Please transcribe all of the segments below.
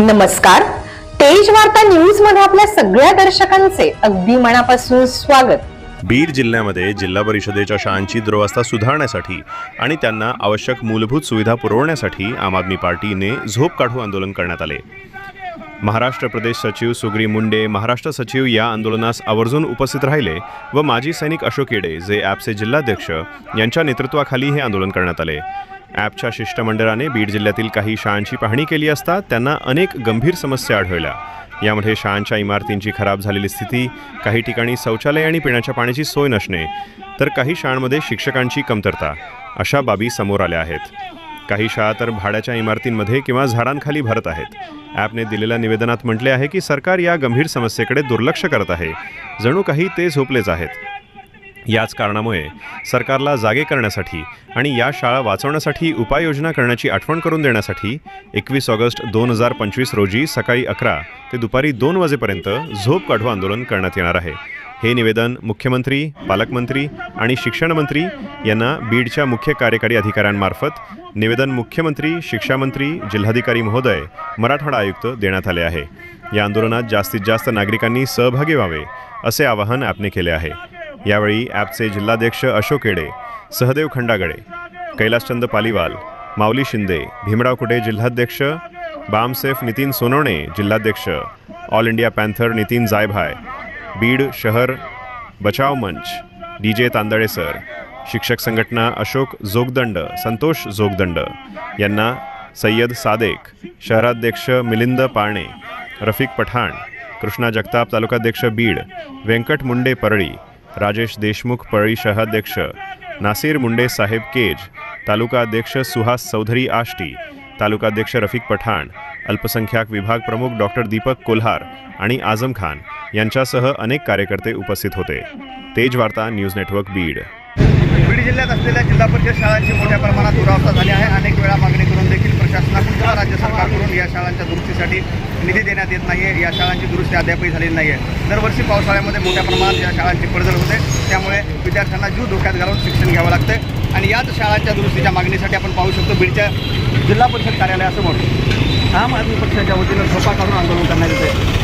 नमस्कार. तेज वार्ता न्यूजमध्ये आपल्या सगळ्या दर्शकांचे अगदी मनापासून स्वागत. बीड जिल्ह्यामध्ये जिल्हा परिषदेच्या शाळांची दुरवस्था सुधारण्यासाठी आणि त्यांना आवश्यक मूलभूत सुविधा पुरवण्यासाठी आम आदमी पार्टीने झोप काढू आंदोलन करण्यात आले. महाराष्ट्र प्रदेश सचिव सुग्री मुंडे महाराष्ट्र सचिव या आंदोलनास आवर्जून उपस्थित राहिले व माजी सैनिक अशोक येडे जे ॲपचे जिल्हाध्यक्ष यांच्या नेतृत्वाखाली हे आंदोलन करण्यात आले. ॲपच्या शिष्टमंडळाने बीड जिल्ह्यातील काही शाळांची पाहणी केली असता त्यांना अनेक गंभीर समस्या आढळल्या. यामध्ये शाळांच्या इमारतींची खराब झालेली स्थिती काही ठिकाणी शौचालय आणि पिण्याच्या पाण्याची सोय नसणे तर काही शाळांमध्ये शिक्षकांची कमतरता अशा बाबी समोर आल्या आहेत. काही शाळा तर भाड्याच्या इमारतींमध्ये किंवा झाडांखाली भरत आहेत. ॲपने दिलेल्या निवेदनात म्हटले आहे की सरकार या गंभीर समस्येकडे दुर्लक्ष करत आहे. जणू काही ते झोपलेच आहेत. याच कारणामुळे सरकारला जागे करण्यासाठी आणि या शाळा वाचवण्यासाठी उपाययोजना करण्याची आठवण करून देण्यासाठी एकवीस ऑगस्ट दोन हजार पंचवीस रोजी सकाळी अकरा ते दुपारी दोन वाजेपर्यंत झोप काढू आंदोलन करण्यात येणार आहे. हे निवेदन मुख्यमंत्री पालकमंत्री आणि शिक्षणमंत्री यांना बीडच्या मुख्य कार्यकारी अधिकाऱ्यांमार्फत निवेदन मुख्यमंत्री शिक्षामंत्री जिल्हाधिकारी महोदय मराठवाडा आयुक्त देण्यात आले आहे. या आंदोलनात जास्तीत जास्त नागरिकांनी सहभागी व्हावे असे आवाहन ॲपने केले आहे. यावेळी ॲपचे जिल्हाध्यक्ष अशोक येडे सहदेव खंडागडे कैलासचंद पालिवाल माऊली शिंदे भीमराव कुटे जिल्हाध्यक्ष बामसेफ नितीन सोनवणे जिल्हाध्यक्ष All India Panther Nitin Jaybhay Beed शहर बचाव मंच डी जे तांदळे सर शिक्षक संघटना अशोक जोगदंड संतोष जोगदंड यांना सय्यद सादेक शहराध्यक्ष मिलिंद पाळणे रफिक पठाण कृष्णा जगताप तालुकाध्यक्ष बीड व्यंकट मुंडे परळी राजेश देशमुख परळी शहराध्यक्ष नासिर मुंडे साहेब केज तालुकाध्यक्ष सुहास चौधरी आष्टी तालुकाध्यक्ष रफिक पठाण अल्पसंख्याक विभाग प्रमुख डॉक्टर दीपक कोल्हार आणि आझम खान यांच्यासह अनेक कार्यकर्ते उपस्थित होते. तेज वार्ता न्यूज नेटवर्क बीड. बीड जिल्ह्यात असलेल्या जिल्हा परिषद शाळांची मोठ्या प्रमाणात दुरावस्था झाली आहे. अनेक वेळा मागणी करून देखील प्रशासनाकडून किंवा राज्य सरकारकडून या शाळांच्या दुरुस्तीसाठी निधी देण्यात येत नाही आहे या शाळांची दुरुस्ती अद्यापही झालेली नाही आहे दरवर्षी पावसाळ्यामध्ये मोठ्या प्रमाणात या शाळांची पडझड होते. त्यामुळे विद्यार्थ्यांना जीव धोक्यात घालून शिक्षण घ्यावं लागतं. आणि याच शाळांच्या दुरुस्तीच्या मागणीसाठी आपण पाहू शकतो बीडच्या जिल्हा परिषद कार्यालयासमोर आम आदमी पक्षाच्या वतीनं झोपा काढून आंदोलन करण्यात येते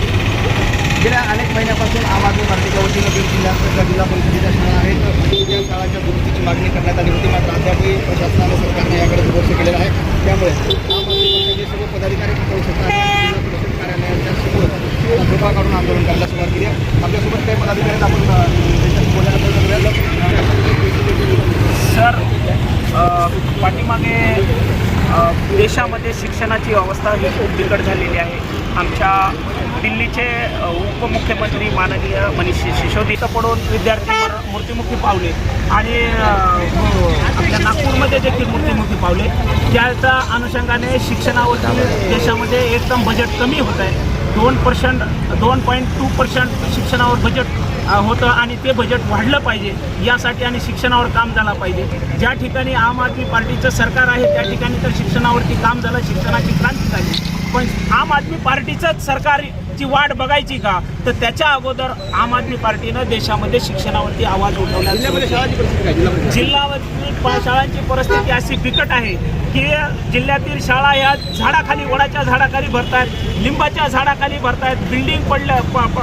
गेल्या अनेक महिन्यापासून आम आदमी पार्टीच्या वतीनं बीड जिल्ह्यातल्या जिल्हा परिषदेच्या शाळा आहेत. या शाळाच्या दुरुस्तीची मागणी करण्यात आली होती. मात्र अद्यापही प्रशासनानं सरकारने याकडे दुर्लक्ष केलेलं आहे. त्यामुळे आम आदमी पक्षाचे सर्व पदाधिकारी करू शकतात. जिल्हा परिषद कार्यालयाच्या समोर झोपा काढून आंदोलन करायला सुरुवात केली आहे. आपल्यासोबत काही पदाधिकारी आपण सर पाठीमागे देशामध्ये शिक्षणाची अवस्था ही खूप बिकट झालेली आहे. आमच्या दिल्लीचे उपमुख्यमंत्री माननीय मनीष सिसोदिया पडून विद्यार्थी मूर्तिमुखी मृत्युमुखी पावले. आणि हो, आपल्या नागपूरमध्ये देखील मृत्युमुखी पावले. त्याच्या अनुषंगाने शिक्षणावरती देशामध्ये एकदम बजेट कमी होत आहे. दोन पर्सेंट दोन पॉईंट टू पर्सेंट शिक्षणावर बजेट होतं आणि ते बजेट वाढलं पाहिजे. यासाठी आणि शिक्षणावर काम झालं पाहिजे. ज्या ठिकाणी आम आदमी पार्टीचं सरकार आहे त्या ठिकाणी तर शिक्षणावरती काम झालं शिक्षणाची क्रांती झाली. पण आम आदमी पार्टीचंच सरकारची वाट बघायची का? तर त्याच्या अगोदर आम आदमी पार्टीनं देशामध्ये शिक्षणावरती आवाज उठवला. जिल्हा शाळांची परिस्थिती अशी बिकट आहे की जिल्ह्यातील शाळा ह्या झाडाखाली वडाच्या झाडाखाली भरतायत लिंबाच्या झाडाखाली भरतायत बिल्डिंग पडलं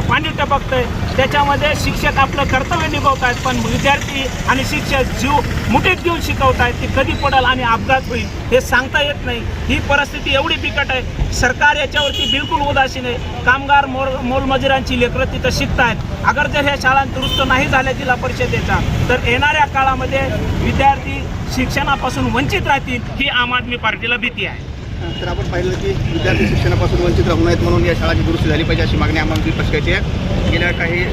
पाणी टपकतंय. त्याच्यामध्ये शिक्षक आपलं कर्तव्य निभावत आहेत पण विद्यार्थी आणि शिक्षक जीव मुठीत घेऊन शिकवत आहेत ती कधी पडेल आणि अपघात होईल हे सांगता येत नाही. ही परिस्थिती एवढी बिकट आहे. सरकार याच्यावरती बिलकुल उदासीन आहे. कामगार मोल मोलमजुरांची लेकरं तिथं शिकत आहेत अगर जर ह्या शाळा दुरुस्त नाही झाल्या जिल्हा परिषदेच्या तर येणाऱ्या काळामध्ये विद्यार्थी शिक्षणापासून वंचित राहतील ही आम आदमी पार्टीला भीती आहे. तर आपण पाहिलं की विद्यार्थी शिक्षणापासून वंचित राहू नयेत म्हणून या शाळाची दुरुस्ती झाली पाहिजे अशी मागणी आम्हाला पक्षाची आहे. गेल्या काही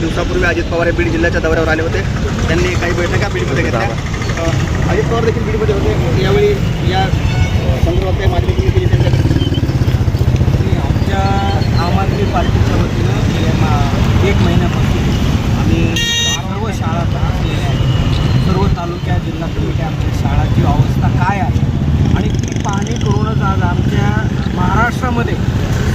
दिवसापूर्वी अजित पवार हे बीड जिल्ह्याच्या दौऱ्यावर आले होते. त्यांनी काही बैठका बीडमध्ये घेतल्या. अजित पवार देखील बीडमध्ये होते. यावेळी या अ, संदर्भात काही मागणी तुम्ही केली त्यांच्याकडे आमच्या आम आदमी पार्टीच्या वतीनं गेल्या मा- एक महिन्यापासून आम्ही सर्व शाळा तपासलेल्या आहेत सर्व तालुक्या जिल्हा कमिट्या आमच्या शाळाची अवस्था काय आहे आणि ती पाहणी करूनच आज आमच्या महाराष्ट्रामध्ये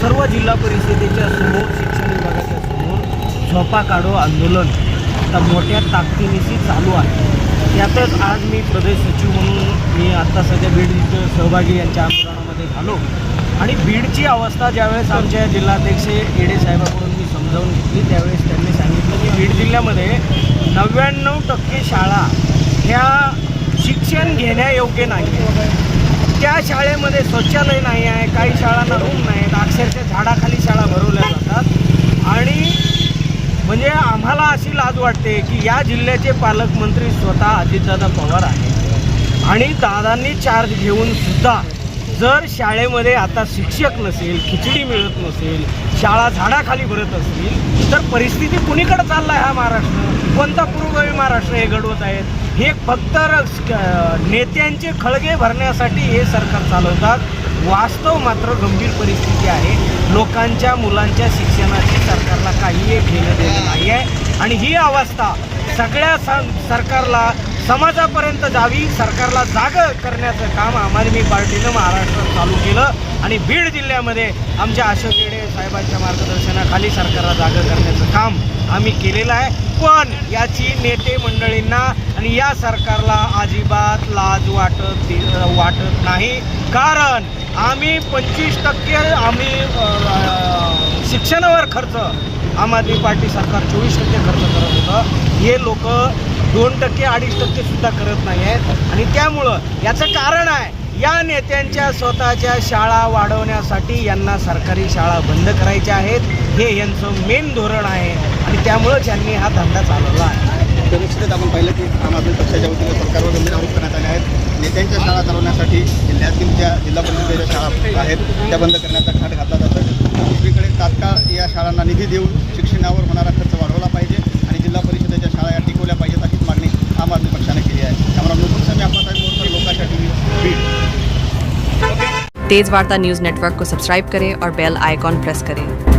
सर्व जिल्हा परिषदेच्या समोर शिक्षण विभागाच्या समोर झोपा काढो आंदोलन आता मोठ्या ताकदीनिशी चालू आहे. त्यातच आज मी प्रदेश सचिव म्हणून मी आत्ता सध्या बीड सहभागी यांच्या आंदोलनामध्ये झालो. आणि बीडची अवस्था ज्यावेळेस आमच्या जिल्हाध्यक्ष येडे साहेबाकडून मी समजावून घेतली त्यावेळेस त्यांनी सांगितलं की बीड जिल्ह्यामध्ये नव्याण्णव टक्के शाळा ह्या शिक्षण घेण्यायोग्य नाही ज्या त्या शाळेमध्ये शौचालय नाही आहे काही शाळांना रूम नाहीत अक्षरशः झाडाखाली शाळा भरवल्या जातात. आणि म्हणजे आम्हाला अशी लाज वाटते की या जिल्ह्याचे पालकमंत्री स्वतः अजितदादा पवार आहेत. आणि दादांनी चार्ज घेऊन सुद्धा जर शाळेमध्ये आता शिक्षक नसेल खिचडी मिळत नसेल शाळा झाडाखाली भरत असतील तर परिस्थिती कुणीकडे चालला आहे हा महाराष्ट्र? कोणता पूर्वगामी महाराष्ट्र हे घडवत आहेत. हे फक्त नेत्यांचे खळगे भरण्यासाठी हे सरकार चालवतात. वास्तव मात्र गंभीर परिस्थिती आहे. लोकांच्या मुलांच्या शिक्षणाची सरकारला काही घेणं देणं नाही आहे. आणि ही अवस्था सगळ्या सरकारला समाजापर्यंत जावी सरकारला जाग करण्याचं काम आम आदमी पार्टीनं महाराष्ट्रात चालू केलं. आणि बीड जिल्ह्यामध्ये आमच्या अशोक येडे साहेबांच्या मार्गदर्शनाखाली सरकारला जाग करण्याचं काम आम्ही केलेला आहे. पण याची नेते मंडळींना आणि या सरकारला अजिबात लाज वाटत वाटत नाही. कारण आम्ही पंचवीस टक्के आम्ही शिक्षणावर खर्च आम आदमी पार्टी सरकार चोवीस टक्के खर्च करत होतं. हे लोक दोन टक्के अडीच टक्के सुद्धा करत नाही आहेत. आणि त्यामुळं याचं कारण आहे या नेत्यांच्या स्वतःच्या शाळा वाढवण्यासाठी यांना सरकारी शाळा बंद करायच्या आहेत. हे यांचं मेन धोरण आहे. आणि त्यामुळंच यांनी हा धंदा चालवला आहे. तर निश्चितच आपण पाहिलं की आम आदमी पक्षाच्या वतीने सरकारवर गंभीर आरोप करण्यात आले आहेत. नेत्यांच्या शाळा चालवण्यासाठी जिल्ह्यातील ज्या जिल्हा परिषदेच्या शाळा आहेत त्या बंद करण्याचा खाट घातला जातो दुसरीकडे तात्काळ या शाळांना निधी देऊन शिक्षणावर होणारा खर्च वाढवला पाहिजे आणि जिल्हा परिषदेच्या शाळा या टिकवल्या पाहिजेत अशीच मागणी आम आदमी पक्षाने केली आहे. त्यामुळे समय आपला मोरकर लोकांच्या टी व्ही बीड. तेज वार्ता न्यूज़ नेटवर्क को सब्सक्राइब करें और बेल आइकॉन प्रेस करें।